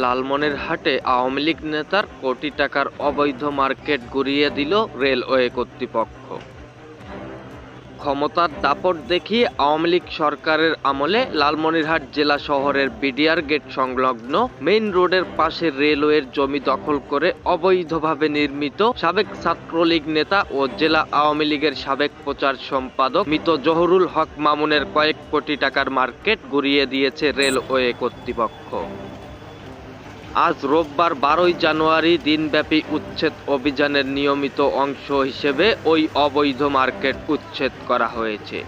লালমনিরহাটে আওয়ামী লীগ নেতার কোটি টাকার অবৈধ মার্কেট গুড়িয়ে দিল রেলওয়ে কর্তৃপক্ষ। ক্ষমতার দাপট দেখিয়ে আওয়ামী লীগ সরকারের আমলে লালমনিরহাট জেলা শহরের বিডিআর গেট সংলগ্ন মেইন রোডের পাশে রেলওয়ের জমি দখল করে অবৈধভাবে নির্মিত সাবেক ছাত্রলীগ নেতা ও জেলা আওয়ামী লীগের সাবেক প্রচার সম্পাদক মৃত জহরুল হক মামুনের কয়েক কোটি টাকার মার্কেট গুড়িয়ে দিয়েছে রেলওয়ে কর্তৃপক্ষ। আজ রোববার বারোই জানুয়ারি দিনব্যাপী উচ্ছেদ অভিযানের নিয়মিত অংশ হিসেবে ওই অবৈধ মার্কেট উচ্ছেদ করা হয়েছে।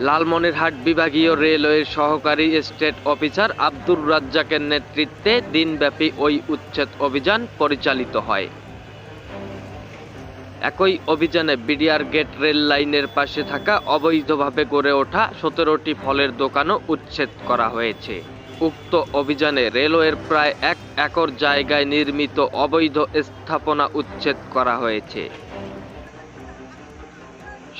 লালমনিরহাট বিভাগীয় রেলওয়ের সহকারী স্টেট অফিসার আব্দুর রাজ্জাকের নেতৃত্বে দিনব্যাপী ওই উচ্ছেদ অভিযান পরিচালিত হয়। একই অভিযানে বিডিআর গেট রেল লাইনের পাশে থাকা অবৈধভাবে গড়ে ওঠা সতেরোটি ফলের দোকানও উচ্ছেদ করা হয়েছে। উক্ত অভিযানে রেলওয়ের প্রায় এক একর জায়গায় নির্মিত অবৈধ স্থাপনা উচ্ছেদ করা হয়েছে।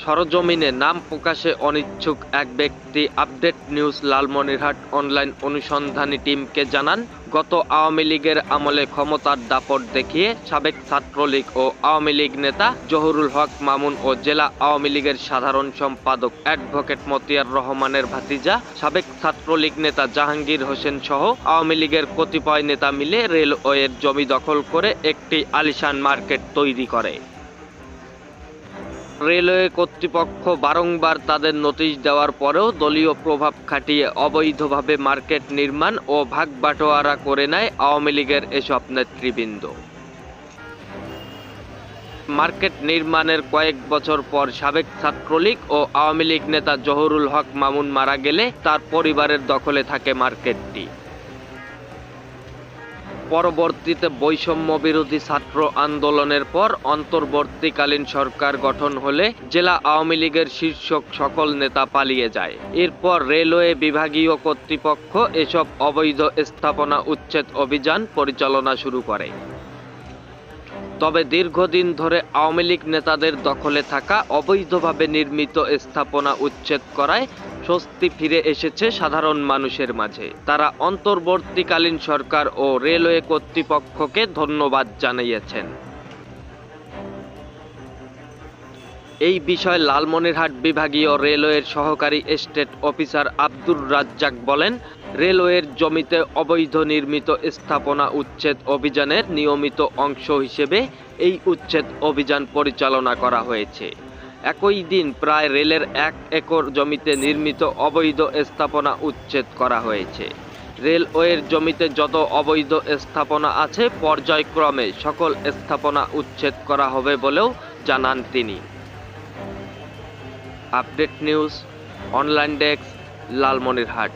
সরজমিনে নাম প্রকাশে অনিচ্ছুক এক ব্যক্তি আপডেট নিউজ লালমনিরহাট অনলাইন অনুসন্ধানী টিমকে জানান, গত আওয়ামী লীগের আমলে ক্ষমতার দাপট দেখিয়ে সাবেক ছাত্রলীগ ও আওয়ামী লীগ নেতা জহুরুল হক মামুন ও জেলা আওয়ামী লীগের সাধারণ সম্পাদক অ্যাডভোকেট মতিয়ার রহমানের ভাতিজা, সাবেক ছাত্রলীগ নেতা জাহাঙ্গীর হোসেন সহ আওয়ামী লীগের কতিপয় নেতা মিলে রেলওয়ের জমি দখল করে একটি আলিশান মার্কেট তৈরি করে। রেলওয়ে কর্তৃপক্ষ বারংবার তাদের নোটিশ দেওয়ার পরেও দলীয় প্রভাব খাটিয়ে অবৈধভাবে মার্কেট নির্মাণ ও ভাগ বাটোয়ারা করে নেয় আওয়ামী লীগের এসব নেতৃবৃন্দ। মার্কেট নির্মাণের কয়েক বছর পর সাবেক ছাত্রলীগ ও আওয়ামী লীগ নেতা জহুরুল হক মামুন মারা গেলে তার পরিবারের দখলে থাকে মার্কেটটি। পরবর্তীতে বৈষম্য বিরোধী ছাত্র আন্দোলনের পর অন্তর্বর্তীকালীন সরকার গঠন হলে জেলা আওয়ামী লীগের শীর্ষক সকল নেতা পালিয়ে যায়। এরপর রেলওয়ে বিভাগীয় কর্তৃপক্ষ এসব অবৈধ স্থাপনা উচ্ছেদ অভিযান পরিচালনা শুরু করে। তবে দীর্ঘদিন ধরে আওয়ামী লীগ নেতাদের দখলে থাকা অবৈধভাবে নির্মিত স্থাপনা উচ্ছেদ করায় স্বস্তি ফিরে এসেছে সাধারণ মানুষের মাঝে। তারা অন্তর্বর্তীকালীন সরকার ও রেলওয়ে কর্তৃপক্ষকে ধন্যবাদ জানিয়েছেন। এই বিষয়ে লালমনিরহাট বিভাগীয় রেলওয়ের সহকারী স্টেট অফিসার আব্দুর রাজ্জাক বলেন রেলওয়ের জমিতে অবৈধ নির্মিত স্থাপনা উচ্ছেদ অভিযানের নিয়মিত অংশ হিসেবে এই উচ্ছেদ অভিযান পরিচালনা করা হয়েছে। একই দিন প্রায় রেলের এক একর জমিতে নির্মিত অবৈধ স্থাপনা উচ্ছেদ করা হয়েছে। রেলওয়ের জমিতে যত অবৈধ স্থাপনা আছে, পর্যায়ক্রমে সকল স্থাপনা উচ্ছেদ করা হবে বলেও জানান তিনি। Update news, online desk, Lalmonirhat.